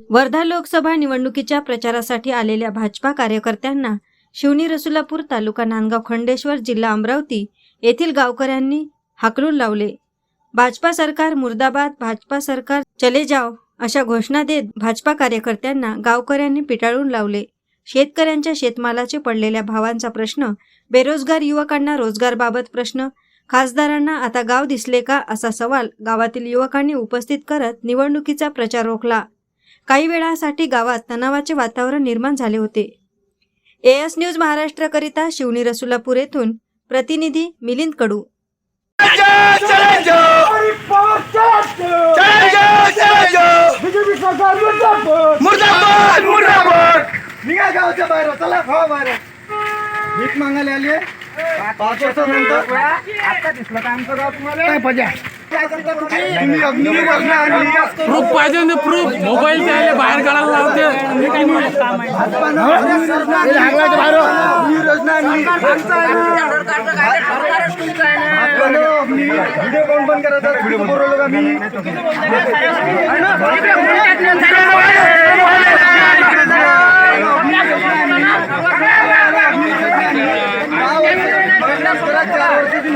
वर्धा लोकसभा निवडणुकीच्या प्रचारासाठी आलेल्या भाजपा कार्यकर्त्यांना शिवनी रसुलापूर तालुका नांदगाव खंडेश्वर जिल्हा अमरावती येथील गावकऱ्यांनी हाकलून लावले. भाजपा सरकार मुर्दाबाद भाजपा सरकार चले जाव अशा घोषणा देत भाजपा कार्यकर्त्यांना गावकऱ्यांनी पिटाळून लावले. शेतकऱ्यांच्या शेतमालाचे पडलेल्या भावांचा प्रश्न बेरोजगार युवकांना रोजगारबाबत प्रश्न खासदारांना आता गाव दिसले का असा सवाल गावातील युवकांनी उपस्थित करत निवडणुकीचा प्रचार रोखला. काही वेळासाठी गावात तणावाचे वातावरण निर्माण झाले होते. एएस न्यूज महाराष्ट्रकरिता शिवनी रसुलापूर येथून प्रतिनिधी मिलिंद कडू. निघा गावच्या बाहेर चला बाहेर. भीक मागायला आले पाच वर्षानंतर? आता दिसलं का आमचं गाव तुम्हाला? काय पाहिजे तुम्ही अग्निवीर योजना आणली प्रूफ पाहिजे ना. प्रूफ मोबाईल त्याला बाहेर काढायला लावते भाजपानं अग्निवीर योजना आणली.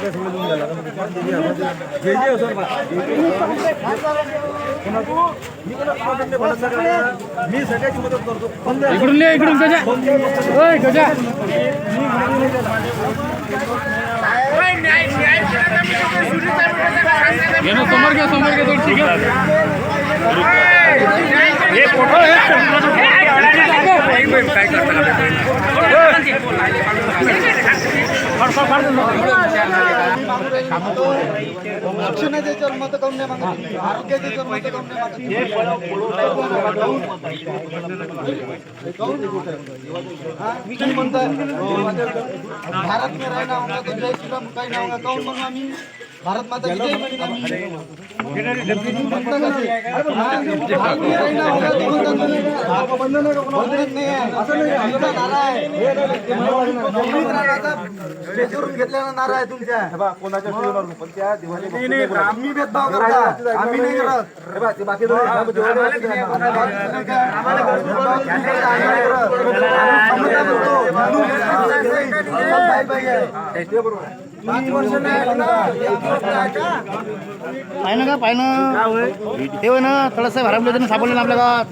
बोलवलं का मी चार वर्षाची नोकरी केली तुम्ही लाज नाही इकडून ये इकडून गजा. ओय गजा. घे ना समोर घ्या समोर घ्या ठीक आहे शिक्षणाच्या याच्यावर मतं काऊन नाही मागत आरोग्याच्या याच्यावर मतं काऊन नाही मागत भारत में रहना होगा तो जय श्री काही होगा काऊन म्हणू आम्ही भारत माता जय म्हणून आम्ही म्हणता आहे हाँ? नाही का पाहिलं ते होय ना थोडंसं भराबलं सापडलं ना आपल्या गावात